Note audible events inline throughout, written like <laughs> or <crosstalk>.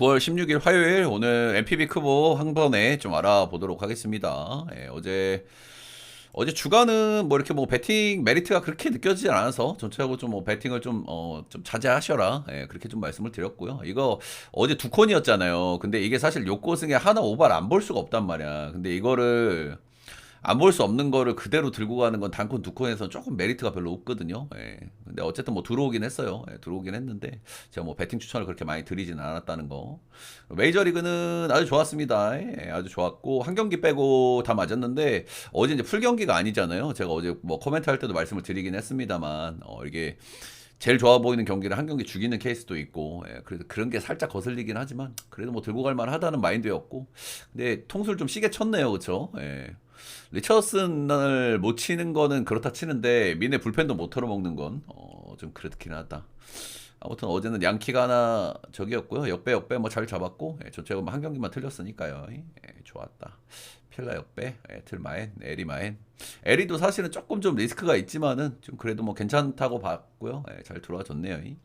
9월 16일 화요일 오늘 MPB 크보 한 번에 좀 알아보도록 하겠습니다. 예, 어제 어제 주간은 뭐 이렇게 뭐 배팅 메리트가 그렇게 느껴지지 않아서 전체적으로 좀뭐 배팅을 좀 어 좀 자제하셔라 예, 그렇게 좀 말씀을 드렸고요. 이거 어제 두 콘이었잖아요. 근데 이게 사실 요코승에 하나 오바를 안볼 수가 없단 말이야. 근데 이거를 안 볼 수 없는 거를 그대로 들고 가는 건 단콘 두 콘에서 조금 메리트가 별로 없거든요. 예. 근데 어쨌든 뭐 들어오긴 했어요. 예, 들어오긴 했는데 제가 뭐 배팅 추천을 그렇게 많이 드리진 않았다는 거. 메이저리그는 아주 좋았습니다. 예, 아주 좋았고 한 경기 빼고 다 맞았는데 어제 이제 풀 경기가 아니잖아요. 제가 어제 뭐 코멘트 할 때도 말씀을 드리긴 했습니다만 어, 이게 제일 좋아 보이는 경기를 한 경기 죽이는 케이스도 있고 예, 그래서 그런 게 살짝 거슬리긴 하지만 그래도 뭐 들고 갈 만하다는 마인드였고 근데 통수를 좀 시게 쳤네요 그쵸 예. 리처슨을 못 치는 거는 그렇다 치는데 민의 불펜도 못 털어먹는 건 어, 좀 그렇긴 하다. 아무튼 어제는 양키가 하나 저기였고요. 역배 역배 뭐 잘 잡았고 예, 전체적으로 한 경기만 틀렸으니까요. 예, 좋았다. 필라 역배 예, 틀마엔 에리마엔 에리도 사실은 조금 좀 리스크가 있지만은 좀 그래도 뭐 괜찮다고 봤고요. 예, 잘 들어와 줬네요. 이.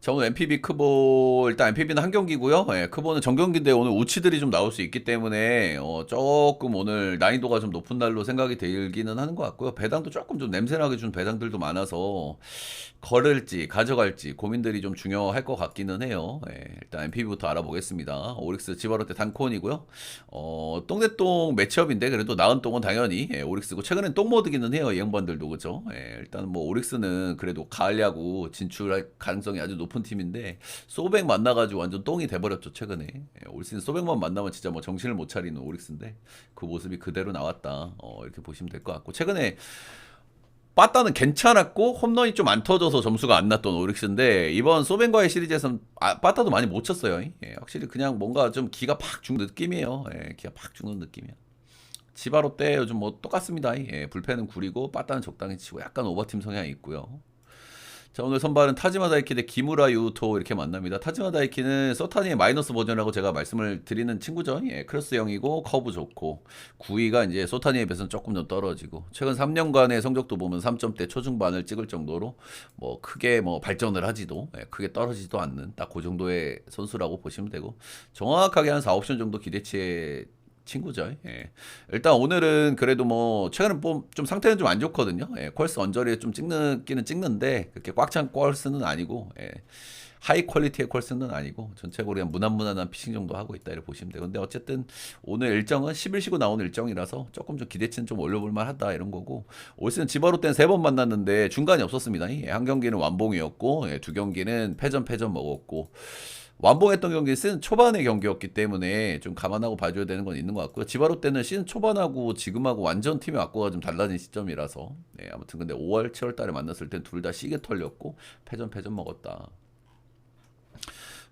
자 오늘 MPB 크보 일단 MPB는 한 경기고요. 예, 크보는 정경기인데 오늘 우치들이 좀 나올 수 있기 때문에 어, 조금 오늘 난이도가 좀 높은 날로 생각이 들기는 하는 것 같고요. 배당도 조금 좀 냄새나게 준 배당들도 많아서 걸을지 가져갈지 고민들이 좀 중요할 것 같기는 해요. 예, 일단 MPB부터 알아보겠습니다. 오릭스 지바로테 단콘이고요. 어, 똥대똥 매치업인데 그래도 나은 똥은 당연히 예, 오릭스고 최근엔 똥모드기는 해요. 이 양반들도 그죠. 예, 일단 뭐 오릭스는 그래도 가을 야구 진출할 가능성이 아주 높은 팀인데 소백 만나가지고 완전 똥이 돼버렸죠 최근에. 예, 올 시즌 소백만 만나면 진짜 뭐 정신을 못 차리는 오릭스인데 그 모습이 그대로 나왔다. 어, 이렇게 보시면 될 것 같고 최근에 빠따는 괜찮았고 홈런이 좀 안 터져서 점수가 안 났던 오릭스인데 이번 소벤과의 시리즈에서는 아, 빠따도 많이 못 쳤어요. 예, 확실히 그냥 뭔가 좀 기가 팍 죽는 느낌이에요. 예, 기가 팍 죽는 느낌이야. 지바로 때 요즘 뭐 똑같습니다. 예, 불펜은 구리고 빠따는 적당히 치고 약간 오버팀 성향이 있고요. 자 오늘 선발은 타지마 다이키 대 기무라 유토 이렇게 만납니다. 타지마 다이키는 서타니의 마이너스 버전이라고 제가 말씀을 드리는 친구죠. 예, 크로스형이고 커브 좋고 구위가 이제 소타니에 비해서는 조금 더 떨어지고 최근 3년간의 성적도 보면 3점대 초중반을 찍을 정도로 뭐 크게 뭐 발전을 하지도 예, 크게 떨어지지도 않는 딱 그 정도의 선수라고 보시면 되고 정확하게 한 4, 옵션 정도 기대치에 친구죠. 예. 일단 오늘은 그래도 뭐 최근에 뭐좀 상태는 좀 안 좋거든요. 예. 콜스 언저리에 좀 찍는기는 찍는데 그렇게 꽉 찬 콜스는 아니고 예. 하이 퀄리티의 콜스는 아니고 전체적으로 그냥 무난무난한 피싱 정도 하고 있다 이렇게 보시면 돼요. 근데 어쨌든 오늘 일정은 10일 쉬고 나오는 일정이라서 조금 좀 기대치는 좀 올려볼 만하다 이런 거고 올 시즌 지바로 때는 세 번 만났는데 중간이 없었습니다. 예. 한 경기는 완봉이었고 예. 두 경기는 패전 패전 먹었고 완봉했던 경기 시즌 초반의 경기였기 때문에 좀 감안하고 봐줘야 되는 건 있는 것 같고요. 지바로 때는 시즌 초반하고 지금하고 완전 팀의 악과가 좀 달라진 시점이라서 네, 아무튼 근데 5월, 7월 달에 만났을 땐 둘 다 시계 털렸고 패전 패전 먹었다.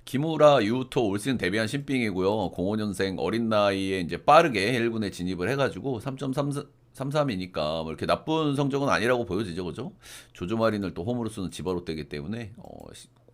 기무라 유토 올 시즌 데뷔한 신빙이고요. 05년생 어린 나이에 이제 빠르게 1군에 진입을 해가지고 3.3 33이니까 뭐 이렇게 나쁜 성적은 아니라고 보여지죠, 그죠? 조조마린을 또 홈으로 쓰는 지바롯데기 때문에 어,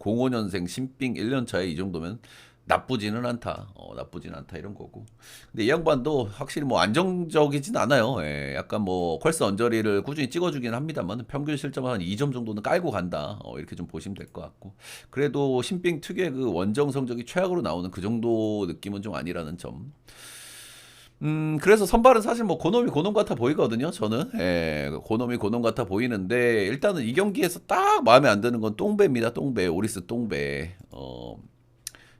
05년생 신빙 1년 차에 이 정도면 나쁘지는 않다. 어, 나쁘진 않다 이런 거고. 근데 이 양반도 확실히 뭐 안정적이진 않아요. 예, 약간 뭐 컬스 언저리를 꾸준히 찍어주긴 합니다만 평균 실점 한 2점 정도는 깔고 간다. 어, 이렇게 좀 보시면 될 것 같고. 그래도 신빙 특유의 그 원정 성적이 최악으로 나오는 그 정도 느낌은 좀 아니라는 점. 음, 그래서 선발은 사실 뭐 고놈이 고놈 같아 보이거든요. 저는 예, 고놈이 고놈 같아 보이는데 일단은 이 경기에서 딱 마음에 안 드는 건 똥배입니다. 똥배, 오리스 똥배. 어,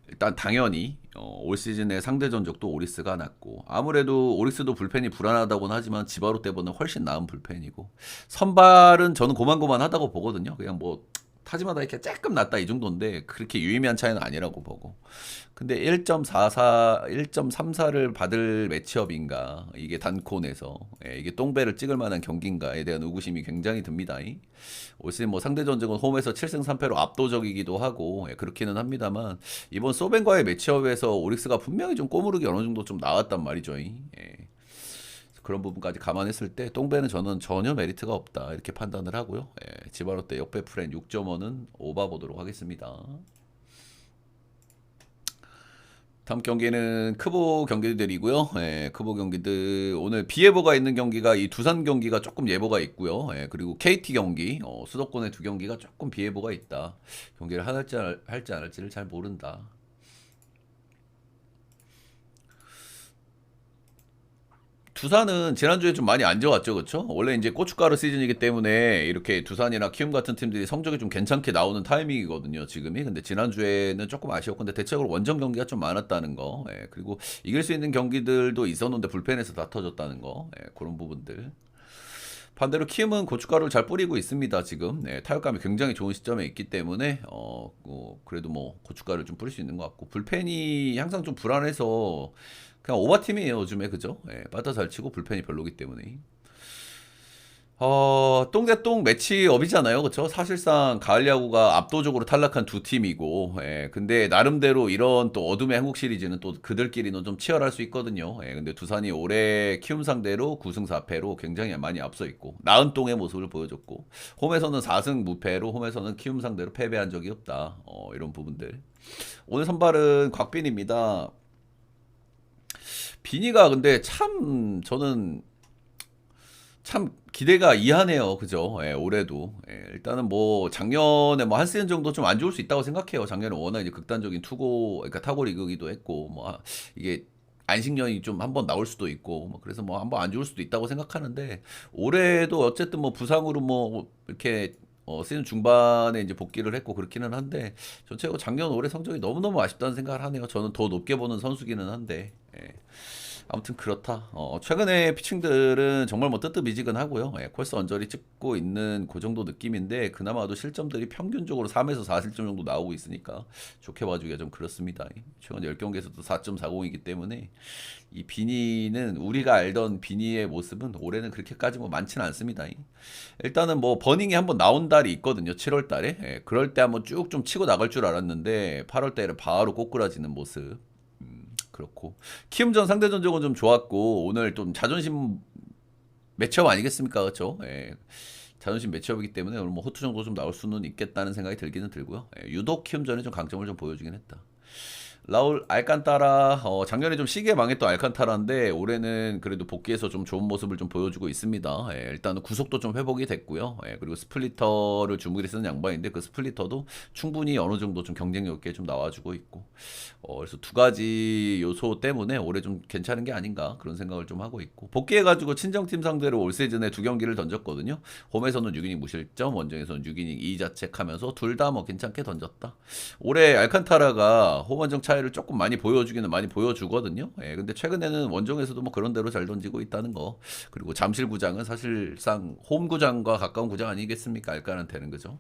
일단 당연히 어, 올 시즌의 상대 전적도 오리스가 낫고 아무래도 오리스도 불펜이 불안하다고는 하지만 지바로 때보다 훨씬 나은 불펜이고 선발은 저는 고만고만하다고 보거든요. 그냥 뭐 타지마다 이렇게 조금 낮다 이 정도인데 그렇게 유의미한 차이는 아니라고 보고. 근데 1.44 1.34를 받을 매치업인가 이게 단콘에서 예, 이게 똥배를 찍을 만한 경기인가에 대한 의구심이 굉장히 듭니다. 올 시즌 뭐 상대 전적은 홈에서 7승 3패로 압도적이기도 하고 예, 그렇기는 합니다만 이번 소벤과의 매치업에서 오릭스가 분명히 좀 꼬무르기 어느 정도 좀 나왔단 말이죠. 예. 그런 부분까지 감안했을 때 똥배는 저는 전혀 메리트가 없다 이렇게 판단을 하고요. 예, 지바로 때 역배 프렌 6.5는 오바 보도록 하겠습니다. 다음 경기는 크보 경기들이고요. 예, 크보 경기들 오늘 비 예보가 있는 경기가 이 두산 경기가 조금 예보가 있고요. 예, 그리고 KT 경기 어, 수도권의 두 경기가 조금 비 예보가 있다. 경기를 할지 안- 할지 안 할지를 잘 모른다. 두산은 지난주에 좀 많이 안 좋았죠, 그렇죠? 원래 이제 고춧가루 시즌이기 때문에 이렇게 두산이나 키움 같은 팀들이 성적이 좀 괜찮게 나오는 타이밍이거든요, 지금이. 근데 지난주에는 조금 아쉬웠고, 근데 대체적으로 원정 경기가 좀 많았다는 거, 예, 그리고 이길 수 있는 경기들도 있었는데 불펜에서 다 터졌다는 거, 예, 그런 부분들. 반대로 키움은 고춧가루를 잘 뿌리고 있습니다, 지금. 네, 타격감이 굉장히 좋은 시점에 있기 때문에, 어, 뭐, 그래도 뭐, 고춧가루를 좀 뿌릴 수 있는 것 같고, 불펜이 항상 좀 불안해서, 그냥 오버팀이에요, 요즘에, 그죠? 예, 빠따 잘 치고 불펜이 별로기 때문에. 어, 똥대똥 매치업이잖아요. 그쵸? 사실상 가을 야구가 압도적으로 탈락한 두 팀이고, 예, 근데 나름대로 이런 또 어둠의 한국 시리즈는 또 그들끼리는 좀 치열할 수 있거든요. 예, 근데 두산이 올해 키움 상대로 9승 4패로 굉장히 많이 앞서 있고, 나은 똥의 모습을 보여줬고, 홈에서는 4승 무패로 홈에서는 키움 상대로 패배한 적이 없다. 어, 이런 부분들. 오늘 선발은 곽빈입니다. 비니가 근데 참 저는 참 기대가 이하네요. 그죠? 예, 올해도. 예, 일단은 뭐 작년에 뭐 한 시즌 정도 좀 안 좋을 수 있다고 생각해요. 작년에 워낙 이제 극단적인 투고 그러니까 타고 리그기도 했고 뭐 아, 이게 안식년이 좀 한번 나올 수도 있고 뭐 그래서 뭐 한번 안 좋을 수도 있다고 생각하는데 올해도 어쨌든 뭐 부상으로 뭐 이렇게 어, 시즌 중반에 이제 복귀를 했고 그렇기는 한데 전체적으로 작년 올해 성적이 너무너무 아쉽다는 생각을 하네요. 저는 더 높게 보는 선수기는 한데. 예. 아무튼 그렇다. 어, 최근에 피칭들은 정말 뭐 뜨뜻미지근하고요. 예, 콜스 언저리 찍고 있는 그 정도 느낌인데 그나마도 실점들이 평균적으로 3에서 4실점 정도 나오고 있으니까 좋게 봐주기가 좀 그렇습니다. 최근 10경기에서도 4.40이기 때문에 이 비니는 우리가 알던 비니의 모습은 올해는 그렇게까지 뭐 많지는 않습니다. 일단은 뭐 버닝이 한번 나온 달이 있거든요. 7월 달에. 예, 그럴 때 한번 쭉 좀 치고 나갈 줄 알았는데 8월 달에 바로 꼬꾸라지는 모습. 그렇고 키움전 상대 전적은 좀 좋았고 오늘 좀 자존심 매치업 아니겠습니까, 그렇죠? 예. 자존심 매치업이기 때문에 오늘 뭐 호투 정도 좀 나올 수는 있겠다는 생각이 들기는 들고요. 예, 유독 키움전에 좀 강점을 좀 보여주긴 했다. 라울 알칸타라 어, 작년에 좀 시기에 망했던 알칸타라인데 올해는 그래도 복귀해서 좀 좋은 모습을 좀 보여주고 있습니다. 예, 일단은 구속도 좀 회복이 됐고요. 예, 그리고 스플리터를 주무기 쓰는 양반인데 그 스플리터도 충분히 어느 정도 좀 경쟁력 있게 좀 나와주고 있고 어, 그래서 두 가지 요소 때문에 올해 좀 괜찮은 게 아닌가 그런 생각을 좀 하고 있고 복귀해가지고 친정팀 상대로 올 시즌에 두 경기를 던졌거든요. 홈에서는 6이닝 무실점, 원정에서는 6이닝 2자책하면서 둘 다 뭐 괜찮게 던졌다. 올해 알칸타라가 홈원정 차 이를 조금 많이 보여주기는 많이 보여주거든요. 예, 근데 최근에는 원정에서도 뭐 그런 대로 잘 던지고 있다는 거. 그리고 잠실 구장은 사실상 홈 구장과 가까운 구장 아니겠습니까? 알칸한테는 그죠?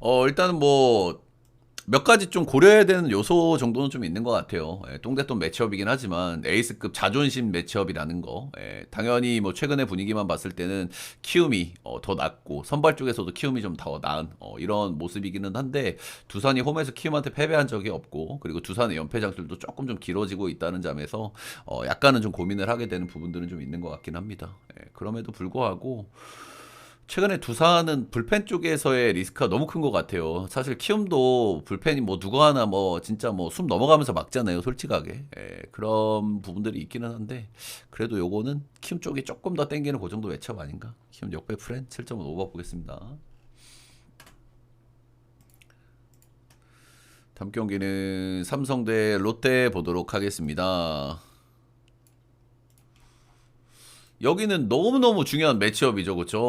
어, 일단은 뭐, 몇 가지 좀 고려해야 되는 요소 정도는 좀 있는 것 같아요. 예, 똥대똥 매치업이긴 하지만 에이스급 자존심 매치업이라는 거. 예, 당연히 뭐 최근의 분위기만 봤을 때는 키움이 어, 더 낫고 선발 쪽에서도 키움이 좀 더 나은 어, 이런 모습이기는 한데 두산이 홈에서 키움한테 패배한 적이 없고 그리고 두산의 연패 장술도 조금 좀 길어지고 있다는 점에서 어, 약간은 좀 고민을 하게 되는 부분들은 좀 있는 것 같긴 합니다. 예, 그럼에도 불구하고 최근에 두산은 불펜 쪽에서의 리스크가 너무 큰 것 같아요. 사실 키움도 불펜이 뭐 누가 하나 뭐 진짜 뭐 숨 넘어가면서 막잖아요. 솔직하게. 예, 그런 부분들이 있기는 한데 그래도 요거는 키움 쪽이 조금 더 땡기는 그 정도 매첩 아닌가? 키움 역배 프렌 7.5 오버 보겠습니다. 다음 경기는 삼성 대 롯데 보도록 하겠습니다. 여기는 너무너무 중요한 매치업이죠, 그렇죠?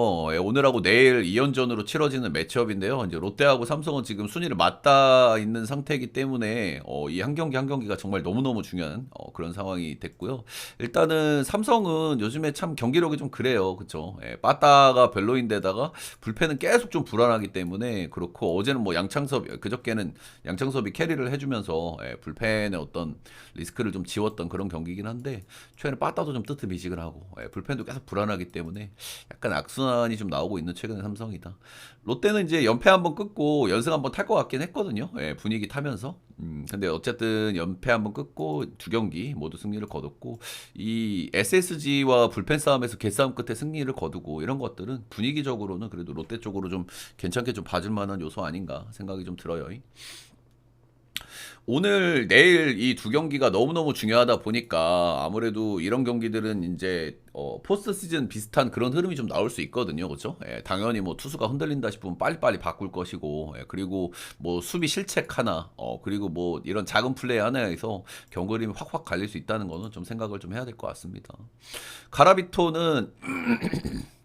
오늘하고 내일 2연전으로 치러지는 매치업인데요. 이제 롯데하고 삼성은 지금 순위를 맞닿아 있는 상태이기 때문에 어, 이 한 경기 한 경기가 정말 너무너무 중요한 어, 그런 상황이 됐고요. 일단은 삼성은 요즘에 참 경기력이 좀 그래요, 그렇죠? 예, 빠따가 별로인데다가 불펜은 계속 좀 불안하기 때문에 그렇고 어제는 뭐 양창섭 그저께는 양창섭이 캐리를 해주면서 예, 불펜의 어떤 리스크를 좀 지웠던 그런 경기긴 한데 최근에 빠따도 좀 뜨뜻미지근하고 예, 불 펜도 계속 불안하기 때문에 약간 악순환이 좀 나오고 있는 최근의 삼성이다. 롯데는 이제 연패 한번 끊고 연승 한번 탈 것 같긴 했거든요. 예, 분위기 타면서. 음, 근데 어쨌든 연패 한번 끊고 두 경기 모두 승리를 거뒀고 이 SSG와 불펜 싸움에서 개싸움 끝에 승리를 거두고 이런 것들은 분위기적으로는 그래도 롯데 쪽으로 좀 괜찮게 좀 봐줄 만한 요소 아닌가 생각이 좀 들어요. 오늘 내일 이 두 경기가 너무너무 중요하다 보니까 아무래도 이런 경기들은 이제 어, 포스트 시즌 비슷한 그런 흐름이 좀 나올 수 있거든요. 그렇죠? 예, 당연히 뭐 투수가 흔들린다 싶으면 빨리빨리 바꿀 것이고 예, 그리고 뭐 수비 실책 하나 어, 그리고 뭐 이런 작은 플레이 하나에서 경고 그림이 확확 갈릴 수 있다는 거는 좀 생각을 좀 해야 될 것 같습니다. 가라비토는 <clears throat>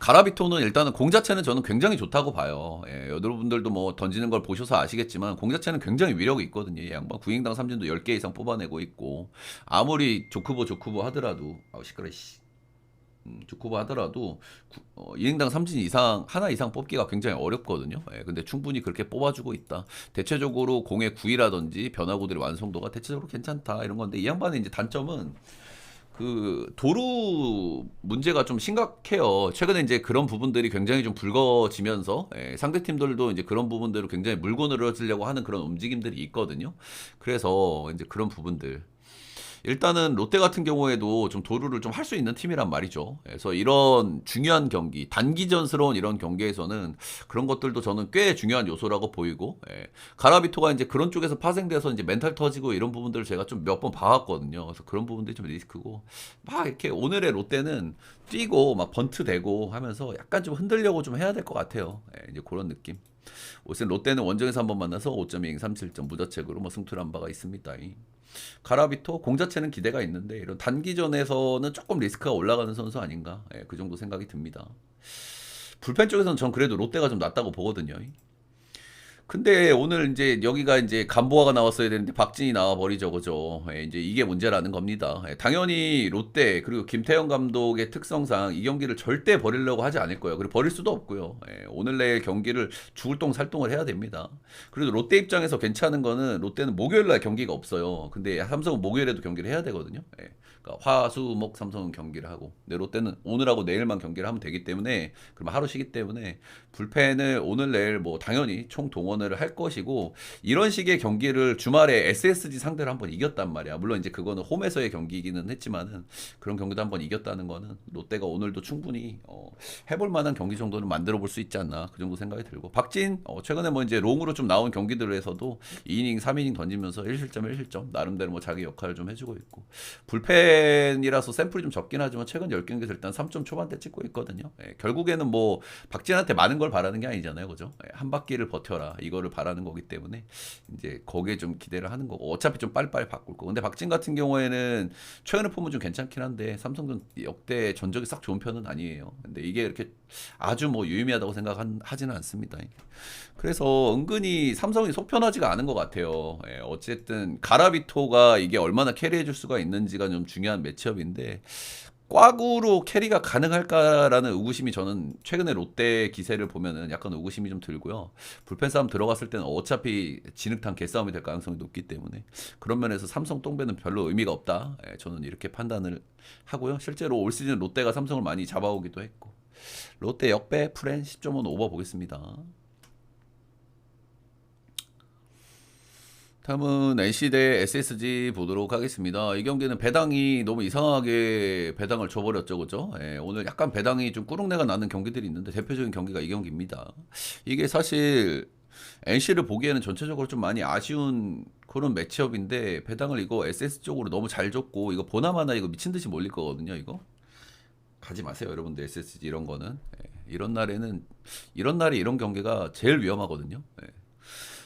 가라비토는 일단은 공 자체는 저는 굉장히 좋다고 봐요. 예, 여러분들도 뭐 던지는 걸 보셔서 아시겠지만 공 자체는 굉장히 위력이 있거든요. 이 양반 구인당 삼진도 10개 이상 뽑아내고 있고 아무리 조크보 조크보 하더라도 아우 시끄러 씨. 음, 조크보 하더라도 구, 어, 2인당 삼진 이상 하나 이상 뽑기가 굉장히 어렵거든요. 예, 근데 충분히 그렇게 뽑아주고 있다. 대체적으로 공의 구위라든지 변화구들의 완성도가 대체적으로 괜찮다 이런 건데 이 양반의 이제 단점은 그 도루 문제가 좀 심각해요. 최근에 이제 그런 부분들이 굉장히 좀 불거지면서 예, 상대 팀들도 이제 그런 부분들을 굉장히 물고 늘어지려고 하는 그런 움직임들이 있거든요. 그래서 이제 그런 부분들. 일단은 롯데 같은 경우에도 좀 도루를 좀 할 수 있는 팀이란 말이죠. 그래서 이런 중요한 경기, 단기전스러운 이런 경기에서는 그런 것들도 저는 꽤 중요한 요소라고 보이고, 예. 가라비토가 이제 그런 쪽에서 파생돼서 이제 멘탈 터지고 이런 부분들을 제가 좀 몇 번 봐왔거든요. 그래서 그런 부분들이 좀 리스크고, 막 이렇게 오늘의 롯데는 뛰고 막 번트 대고 하면서 약간 좀 흔들려고 좀 해야 될 것 같아요. 예, 이제 그런 느낌. 올해 롯데는 원정에서 한번 만나서 5.2 37점 무자책으로 뭐 승투를 한 바가 있습니다. 가라비토 공 자체는 기대가 있는데 이런 단기전에서는 조금 리스크가 올라가는 선수 아닌가 예, 그 정도 생각이 듭니다. 불펜 쪽에서는 전 그래도 롯데가 좀 낫다고 보거든요. 근데 오늘 이제 여기가 이제 간보아가 나왔어야 되는데 박진이 나와 버리죠, 그죠? 예, 이제 이게 문제라는 겁니다. 예, 당연히 롯데 그리고 김태형 감독의 특성상 이 경기를 절대 버리려고 하지 않을 거예요. 그리고 버릴 수도 없고요. 예, 오늘 내일 경기를 죽을 똥 살똥을 해야 됩니다. 그래도 롯데 입장에서 괜찮은 거는 롯데는 목요일 날 경기가 없어요. 근데 삼성은 목요일에도 경기를 해야 되거든요. 예, 그러니까 화, 수, 목 삼성은 경기를 하고, 근데 롯데는 오늘하고 내일만 경기를 하면 되기 때문에 그럼 하루 쉬기 때문에 불펜을 오늘 내일 뭐 당연히 총 동원을 할 것이고 이런 식의 경기를 주말에 SSG 상대로 한번 이겼단 말이야. 물론 이제 그거는 홈에서의 경기이기는 했지만은 그런 경기도 한번 이겼다는 거는 롯데가 오늘도 충분히 어, 해볼 만한 경기 정도는 만들어 볼 수 있지 않나 그 정도 생각이 들고 박진 어, 최근에 뭐 이제 롱으로 좀 나온 경기들에서도 2이닝 3이닝 던지면서 1실점 1실점 나름대로 뭐 자기 역할을 좀 해주고 있고 불펜 이라서 샘플이 좀 적긴 하지만 최근 10경기에서 일단 3점 초반대 찍고 있거든요. 예, 결국에는 뭐 박진한테 많은 걸 바라는 게 아니잖아요, 그죠? 예, 한 바퀴를 버텨라 이거를 바라는 거기 때문에 이제 거기에 좀 기대를 하는 거고 어차피 좀 빨리빨리 바꿀 거. 근데 박진 같은 경우에는 최근에 보면 좀 괜찮긴 한데 삼성전 역대 전적이 싹 좋은 편은 아니에요. 근데 이게 이렇게 아주 뭐 유의미하다고 생각하지는 않습니다. 그래서 은근히 삼성이 속편하지가 않은 것 같아요. 예, 어쨌든 가라비토가 이게 얼마나 캐리해줄 수가 있는지가 좀 중요한 매치업인데 꽉으로 캐리가 가능할까라는 의구심이 저는 최근에 롯데 기세를 보면은 약간 의구심이 좀 들고요. 불펜 싸움 들어갔을 때는 어차피 진흙탕 개싸움이 될 가능성이 높기 때문에 그런 면에서 삼성 똥배는 별로 의미가 없다. 예, 저는 이렇게 판단을 하고요. 실제로 올 시즌 롯데가 삼성을 많이 잡아오기도 했고 롯데 역배 프렌 10.5 오버 보겠습니다. 다음은 NC 대 SSG 보도록 하겠습니다. 이 경기는 배당이 너무 이상하게 배당을 줘버렸죠, 그죠? 예, 오늘 약간 배당이 좀 꾸룩내가 나는 경기들이 있는데 대표적인 경기가 이 경기입니다. 이게 사실 NC를 보기에는 전체적으로 좀 많이 아쉬운 그런 매치업인데 배당을 이거 SS 쪽으로 너무 잘 줬고 이거 보나마나 이거 미친 듯이 몰릴 거거든요, 이거. 가지 마세요, 여러분들 SSG 이런 거는. 예, 이런 날에는 이런 날에 이런 경기가 제일 위험하거든요. 예.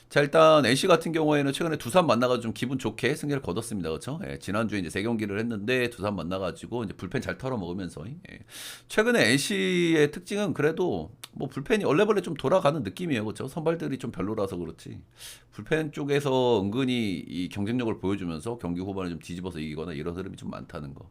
자 일단 NC 같은 경우에는 최근에 두산 만나가지고 좀 기분 좋게 승리를 거뒀습니다, 그렇죠? 예, 지난주에 이제 세 경기를 했는데 두산 만나가지고 이제 불펜 잘 털어 먹으면서 예. 최근에 NC의 특징은 그래도 뭐 불펜이 얼레벌레 좀 돌아가는 느낌이에요, 그렇죠? 선발들이 좀 별로라서 그렇지 불펜 쪽에서 은근히 이 경쟁력을 보여주면서 경기 후반에 좀 뒤집어서 이기거나 이런 흐름이 좀 많다는 거.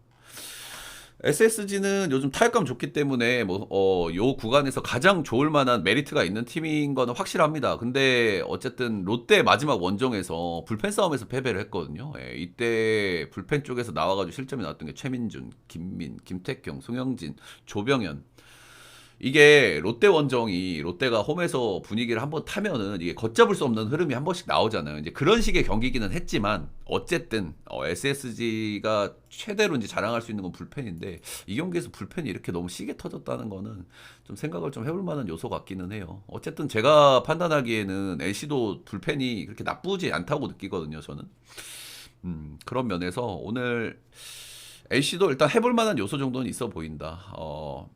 SSG는 요즘 타격감 좋기 때문에 뭐어요 구간에서 가장 좋을 만한 메리트가 있는 팀인 거는 확실합니다. 근데 어쨌든 롯데 마지막 원정에서 불펜 싸움에서 패배를 했거든요. 예, 이때 불펜 쪽에서 나와가지고 실점이 나왔던 게 최민준, 김민, 김택경, 송영진, 조병현 이게 롯데 원정이 롯데가 홈에서 분위기를 한번 타면은 이게 걷잡을 수 없는 흐름이 한 번씩 나오잖아요. 이제 그런 식의 경기기는 했지만 어쨌든 어, SSG가 최대로 이제 자랑할 수 있는 건 불펜인데 이 경기에서 불펜이 이렇게 너무 시게 터졌다는 거는 좀 생각을 좀 해볼 만한 요소 같기는 해요. 어쨌든 제가 판단하기에는 NC도 불펜이 그렇게 나쁘지 않다고 느끼거든요. 저는 음, 그런 면에서 오늘 NC도 일단 해볼 만한 요소 정도는 있어 보인다. 어,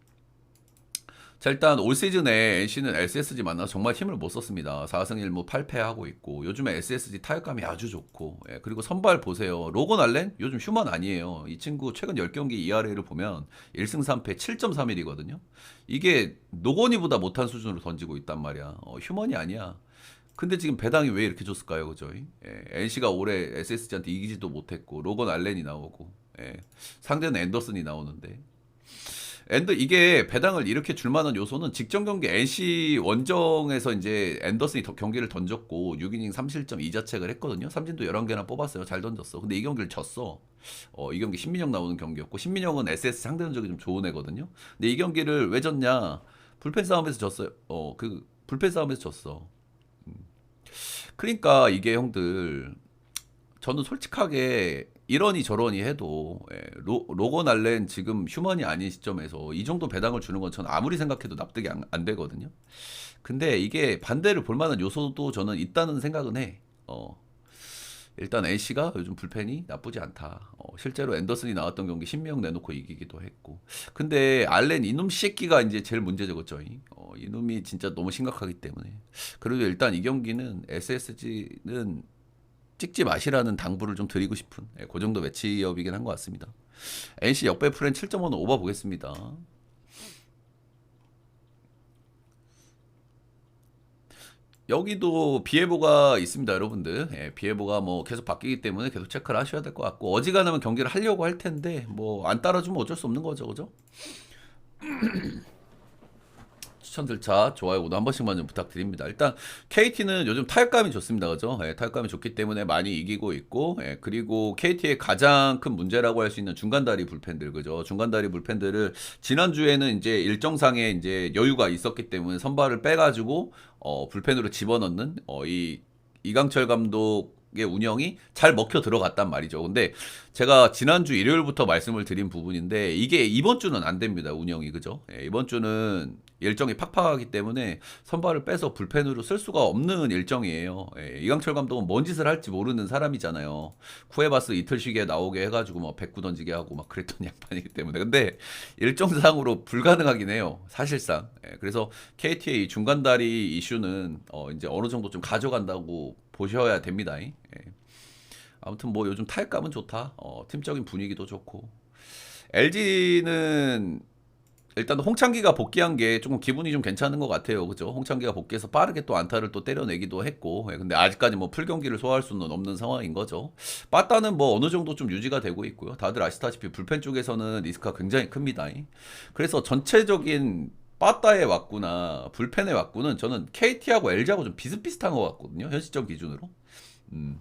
자, 일단 올 시즌에 NC는 SSG 만나서 정말 힘을 못 썼습니다. 4승 1무 8패하고 있고 요즘에 SSG 타격감이 아주 좋고 예, 그리고 선발 보세요. 로건 알렌 요즘 휴먼 아니에요. 이 친구 최근 10경기 ERA를 보면 1승 3패 7.31이거든요. 이게 노건이보다 못한 수준으로 던지고 있단 말이야. 어, 휴먼이 아니야. 근데 지금 배당이 왜 이렇게 좋을까요, 그죠? 예, NC가 올해 SSG한테 이기지도 못했고 로건 알렌이 나오고 예, 상대는 앤더슨이 나오는데 앤더 이게 배당을 이렇게 줄 만한 요소는 직전 경기 NC 원정에서 이제 앤더슨이 더 경기를 던졌고 6이닝 3실점 2자책을 했거든요. 삼진도 11개나 뽑았어요. 잘 던졌어. 근데 이 경기를 졌어. 어, 이 경기 신민영 나오는 경기였고 신민영은 SS 상대 전적이 좀 좋은 애거든요. 근데 이 경기를 왜 졌냐? 불펜 싸움에서 졌어요. 어, 그 불펜 싸움에서 졌어. 음. 그러니까 이게 형들 저는 솔직하게 이러니 저러니 해도 예, 로, 로건 알렌 지금 휴먼이 아닌 시점에서 이 정도 배당을 주는 건 저는 아무리 생각해도 납득이 안, 안 되거든요. 근데 이게 반대를 볼 만한 요소도 저는 있다는 생각은 해. 어. 일단 NC가 요즘 불펜이 나쁘지 않다. 어, 실제로 앤더슨이 나왔던 경기 신명 내놓고 이기기도 했고. 근데 알렌 이놈 새끼가 이제 제일 문제적었죠. 어, 이놈이 진짜 너무 심각하기 때문에. 그래도 일단 이 경기는 SSG는 찍지 마시라는 당부를 좀 드리고 싶은 예, 그 정도 매치업이긴 한 것 같습니다. NC 역배 프렌 7.5는 오버 보겠습니다. 여기도 비예보가 있습니다, 여러분들. 예, 비예보가 뭐 계속 바뀌기 때문에 계속 체크를 하셔야 될 것 같고 어지간하면 경기를 하려고 할 텐데 뭐 안 따라주면 어쩔 수 없는 거죠, 그죠? 추천 들 차 좋아요 구독 한 번씩만 좀 부탁드립니다. 일단 KT는 요즘 타격감이 좋습니다. 그죠? 예, 타격감이 좋기 때문에 많이 이기고 있고 예, 그리고 KT의 가장 큰 문제라고 할 수 있는 중간다리 불펜들 그죠? 중간다리 불펜들을 지난주에는 이제 일정상의 이제 여유가 있었기 때문에 선발을 빼가지고 어, 불펜으로 집어넣는 어, 이 이강철 감독 의 운영이 잘 먹혀 들어갔단 말이죠. 근데 제가 지난주 일요일부터 말씀을 드린 부분인데 이게 이번 주는 안 됩니다. 운영이 그죠? 예, 이번 주는 일정이 팍팍하기 때문에 선발을 빼서 불펜으로 쓸 수가 없는 일정이에요. 예, 이강철 감독은 뭔 짓을 할지 모르는 사람이잖아요. 쿠에바스 이틀 쉬게 나오게 해가지고 막 백구 던지게 하고 막 그랬던 <laughs> 양반이기 때문에 근데 일정상으로 불가능하긴 해요. 사실상. 예, 그래서 KT의 중간 다리 이슈는 어, 이제 어느 정도 좀 가져간다고 보셔야 됩니다. 예. 아무튼 뭐 요즘 타격감은 좋다. 어, 팀적인 분위기도 좋고. LG는 일단 홍창기가 복귀한 게 조금 기분이 좀 괜찮은 것 같아요. 그죠? 홍창기가 복귀해서 빠르게 또 안타를 또 때려내기도 했고. 예, 근데 아직까지 뭐 풀 경기를 소화할 수는 없는 상황인 거죠. 빠따는 뭐 어느 정도 좀 유지가 되고 있고요. 다들 아시다시피 불펜 쪽에서는 리스크가 굉장히 큽니다. 그래서 전체적인 빠따에 왔구나 불펜에 왔구는 저는 KT하고 LG하고 좀 비슷비슷한 것 같거든요. 현 시점 기준으로. 음.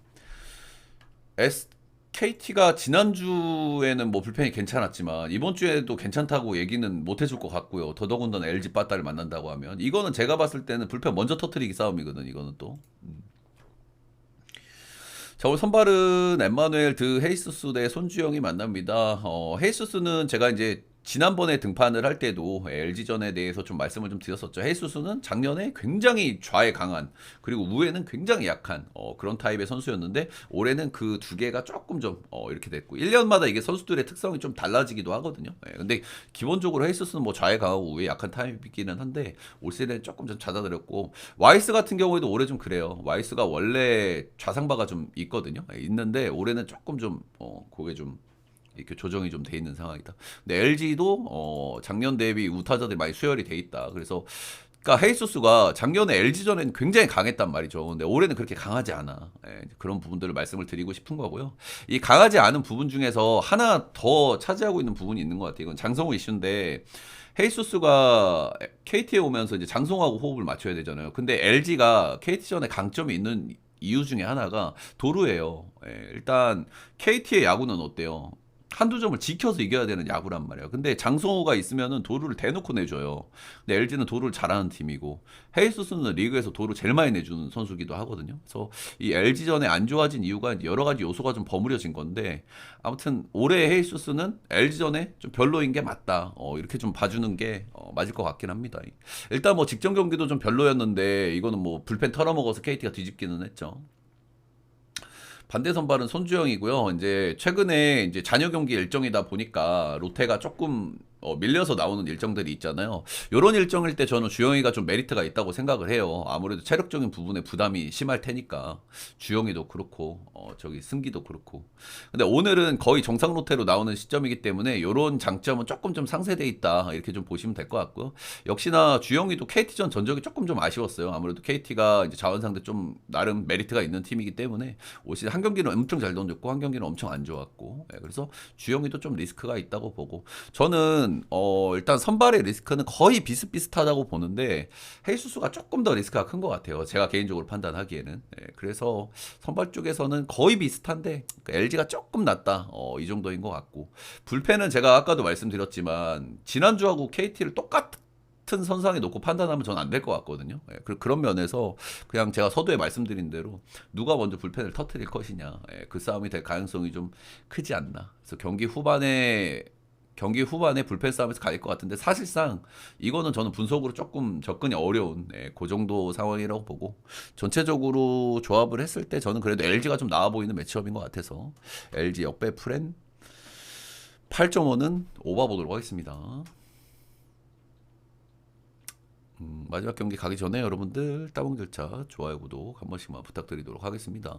S KT가 지난주에는 뭐 불펜이 괜찮았지만 이번 주에도 괜찮다고 얘기는 못 해줄 것 같고요. 더더군다나 LG 빠따를 만난다고 하면 이거는 제가 봤을 때는 불펜 먼저 터트리기 싸움이거든. 이거는 또. 음. 자, 오늘 선발은 엠마누엘 드 헤이스스 대 손주영이 만납니다. 어, 헤이스스는 제가 이제 지난번에 등판을 할 때도 LG전에 대해서 좀 말씀을 좀 드렸었죠. 헤이수스는 작년에 굉장히 좌에 강한 그리고 우에는 굉장히 약한 어, 그런 타입의 선수였는데 올해는 그 두 개가 조금 좀 어, 이렇게 됐고 1년마다 이게 선수들의 특성이 좀 달라지기도 하거든요. 예, 근데 기본적으로 헤이수스는 뭐 좌에 강하고 우에 약한 타입이기는 한데 올 시즌에 조금 좀 잦아들었고 와이스 같은 경우에도 올해 좀 그래요. 와이스가 원래 좌상바가 좀 있거든요. 예, 있는데 올해는 조금 좀 어, 그게 좀 이렇게 조정이 좀 돼 있는 상황이다. 근데 LG도 어, 작년 대비 우타자들이 많이 수혈이 돼 있다. 그래서 그러니까 헤이소스가 작년에 LG전에는 굉장히 강했단 말이죠. 근데 올해는 그렇게 강하지 않아. 예, 그런 부분들을 말씀을 드리고 싶은 거고요. 이 강하지 않은 부분 중에서 하나 더 차지하고 있는 부분이 있는 것 같아요. 이건 장성호 이슈인데 헤이소스가 KT에 오면서 이제 장성호하고 호흡을 맞춰야 되잖아요. 근데 LG가 KT전에 강점이 있는 이유 중에 하나가 도루예요. 예, 일단 KT의 야구는 어때요? 한두 점을 지켜서 이겨야 되는 야구란 말이에요. 근데 장성호가 있으면은 도루를 대놓고 내줘요. 근데 LG는 도루를 잘하는 팀이고 헤이스스는 리그에서 도루 제일 많이 내주는 선수기도 하거든요. 그래서 이 LG전에 안 좋아진 이유가 여러 가지 요소가 좀 버무려진 건데 아무튼 올해 헤이스스는 LG전에 좀 별로인 게 맞다. 어, 이렇게 좀 봐주는 게 어, 맞을 것 같긴 합니다. 일단 뭐 직전 경기도 좀 별로였는데 이거는 뭐 불펜 털어먹어서 KT가 뒤집기는 했죠. 반대 선발은 손주영이고요. 이제 최근에 이제 잔여 경기 일정이다 보니까 롯데가 조금 어, 밀려서 나오는 일정들이 있잖아요. 이런 일정일 때 저는 주영이가 좀 메리트가 있다고 생각을 해요. 아무래도 체력적인 부분에 부담이 심할 테니까 주영이도 그렇고 어, 저기 승기도 그렇고. 근데 오늘은 거의 정상 로테로 나오는 시점이기 때문에 이런 장점은 조금 좀 상쇄돼 있다 이렇게 좀 보시면 될 것 같고요. 역시나 주영이도 KT전 전적이 조금 좀 아쉬웠어요. 아무래도 KT가 이제 자원상대 좀 나름 메리트가 있는 팀이기 때문에 올 시즌 한 경기는 엄청 잘 던졌고 한 경기는 엄청 안 좋았고 예, 그래서 주영이도 좀 리스크가 있다고 보고 저는 어 일단 선발의 리스크는 거의 비슷비슷하다고 보는데 헤이수스가 조금 더 리스크가 큰 것 같아요. 제가 개인적으로 판단하기에는 예, 그래서 선발 쪽에서는 거의 비슷한데 LG가 조금 낫다 어, 이 정도인 것 같고 불펜은 제가 아까도 말씀드렸지만 지난주하고 KT를 똑같 같은 선상에 놓고 판단하면 전 안 될 것 같거든요. 예, 그, 그런 면에서 그냥 제가 서두에 말씀드린 대로 누가 먼저 불펜을 터트릴 것이냐 예, 그 싸움이 될 가능성이 좀 크지 않나. 그래서 경기 후반에 경기 후반에 불펜 싸움에서 갈릴 것 같은데 사실상 이거는 저는 분석으로 조금 접근이 어려운 예, 그 정도 상황이라고 보고 전체적으로 조합을 했을 때 저는 그래도 LG가 좀 나아 보이는 매치업인 것 같아서 LG 역배 프렌 8.5는 오바 보도록 하겠습니다. 음, 마지막 경기 가기 전에 여러분들 따봉 절차 좋아요 구독 한 번씩만 부탁드리도록 하겠습니다.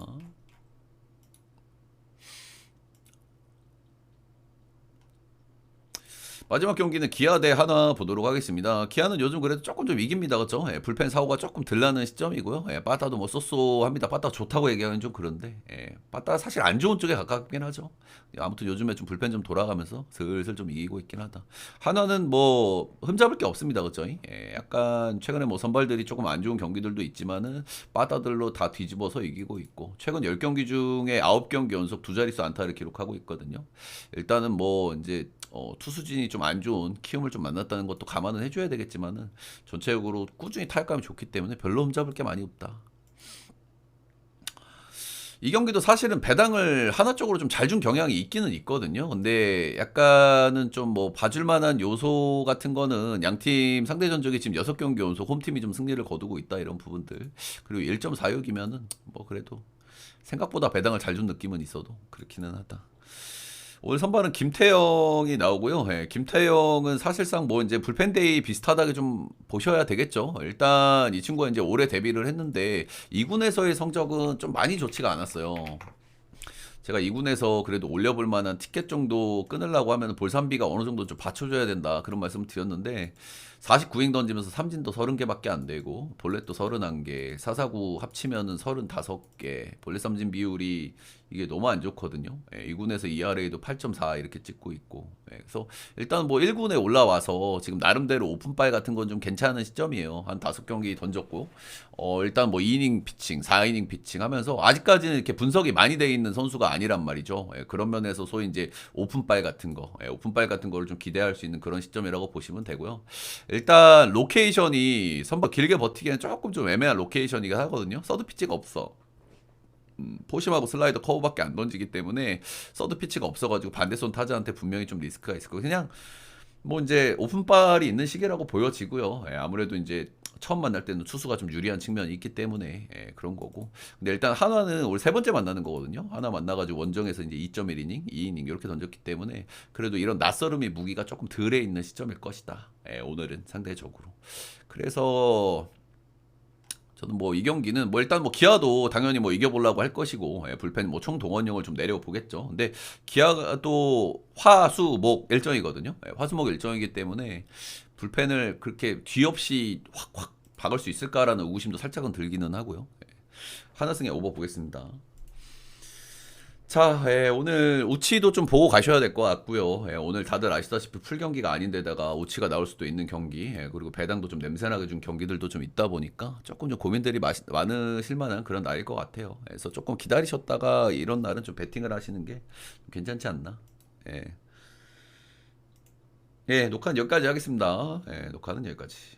마지막 경기는 기아 대 하나 보도록 하겠습니다. 기아는 요즘 그래도 조금 좀 이깁니다. 그렇죠? 예, 불펜 사고가 조금 덜 나는 시점이고요. 예, 빠따도 뭐 쏘쏘합니다. 빠따 좋다고 얘기하는 좀 그런데 예, 빠따 사실 안 좋은 쪽에 가깝긴 하죠. 아무튼 요즘에 좀 불펜 좀 돌아가면서 슬슬 좀 이기고 있긴 하다. 하나는 뭐 흠잡을 게 없습니다. 그렇죠? 예, 약간 최근에 뭐 선발들이 조금 안 좋은 경기들도 있지만은 빠따들로 다 뒤집어서 이기고 있고 최근 10경기 중에 9경기 연속 두 자릿수 안타를 기록하고 있거든요. 일단은 뭐 이제 어, 투수진이 좀 안 좋은 키움을 좀 만났다는 것도 감안은 해줘야 되겠지만은 전체적으로 꾸준히 타격감이 좋기 때문에 별로 흠잡을 게 많이 없다. 이 경기도 사실은 배당을 하나 쪽으로 좀 잘 준 경향이 있기는 있거든요. 근데 약간은 좀 뭐 봐줄 만한 요소 같은 거는 양팀 상대 전적이 지금 6경기 연속 홈팀이 좀 승리를 거두고 있다 이런 부분들. 그리고 1.46이면은 뭐 그래도 생각보다 배당을 잘 준 느낌은 있어도 그렇기는 하다. 오늘 선발은 김태형이 나오고요. 예, 김태형은 사실상 뭐 이제 불펜데이 비슷하다게 좀 보셔야 되겠죠. 일단 이 친구가 이제 올해 데뷔를 했는데 2군에서의 성적은 좀 많이 좋지가 않았어요. 제가 2군에서 그래도 올려볼 만한 티켓 정도 끊으려고 하면 볼산비가 어느 정도 좀 받쳐줘야 된다 그런 말씀 을 드렸는데 49인 던지면서 삼진도 30개밖에 안 되고 볼넷도 31개, 449 합치면은 35개, 볼넷 삼진 비율이 이게 너무 안 좋거든요. 예, 2군에서 ERA도 8.4 이렇게 찍고 있고. 예, 그래서 일단 뭐 1군에 올라와서 지금 나름대로 오픈빨 같은 건 좀 괜찮은 시점이에요. 한 5경기 던졌고. 어, 일단 뭐 2이닝 피칭, 4이닝 피칭 하면서 아직까지는 이렇게 분석이 많이 돼 있는 선수가 아니란 말이죠. 예, 그런 면에서 소위 이제 오픈빨 같은 거, 예, 오픈빨 같은 거를 좀 기대할 수 있는 그런 시점이라고 보시면 되고요. 일단 로케이션이 선발 길게 버티기에는 조금 좀 애매한 로케이션이긴 하거든요. 서드 피치가 없어. 음, 포심하고 슬라이더 커브밖에 안 던지기 때문에 서드 피치가 없어가지고 반대손 타자한테 분명히 좀 리스크가 있을 거고 그냥 뭐 이제 오픈발이 있는 시기라고 보여지고요. 예, 아무래도 이제 처음 만날 때는 투수가 좀 유리한 측면이 있기 때문에 예, 그런 거고. 근데 일단 한화는 올 세 번째 만나는 거거든요. 하나 만나가지고 원정에서 이제 2.1이닝, 2이닝 이렇게 던졌기 때문에 그래도 이런 낯설음이 무기가 조금 덜해 있는 시점일 것이다. 예, 오늘은 상대적으로. 그래서 저는 뭐 이 경기는 뭐 일단 뭐 기아도 당연히 뭐 이겨보려고 할 것이고 예, 불펜 뭐 총 동원령을 좀 내려보겠죠. 근데 기아도 화수목 일정이거든요. 예, 화수목 일정이기 때문에 불펜을 그렇게 뒤 없이 확확 박을 수 있을까라는 의구심도 살짝은 들기는 하고요. 예. 하나승의 오버 보겠습니다. 자, 예, 오늘 우치도 좀 보고 가셔야 될 것 같고요. 예, 오늘 다들 아시다시피 풀 경기가 아닌데다가 우치가 나올 수도 있는 경기, 예, 그리고 배당도 좀 냄새나게 준 경기들도 좀 있다 보니까 조금 좀 고민들이 마시, 많으실 만한 그런 날일 것 같아요. 그래서 조금 기다리셨다가 이런 날은 좀 베팅을 하시는 게 괜찮지 않나. 예. 예, 녹화는 여기까지 하겠습니다. 예, 녹화는 여기까지.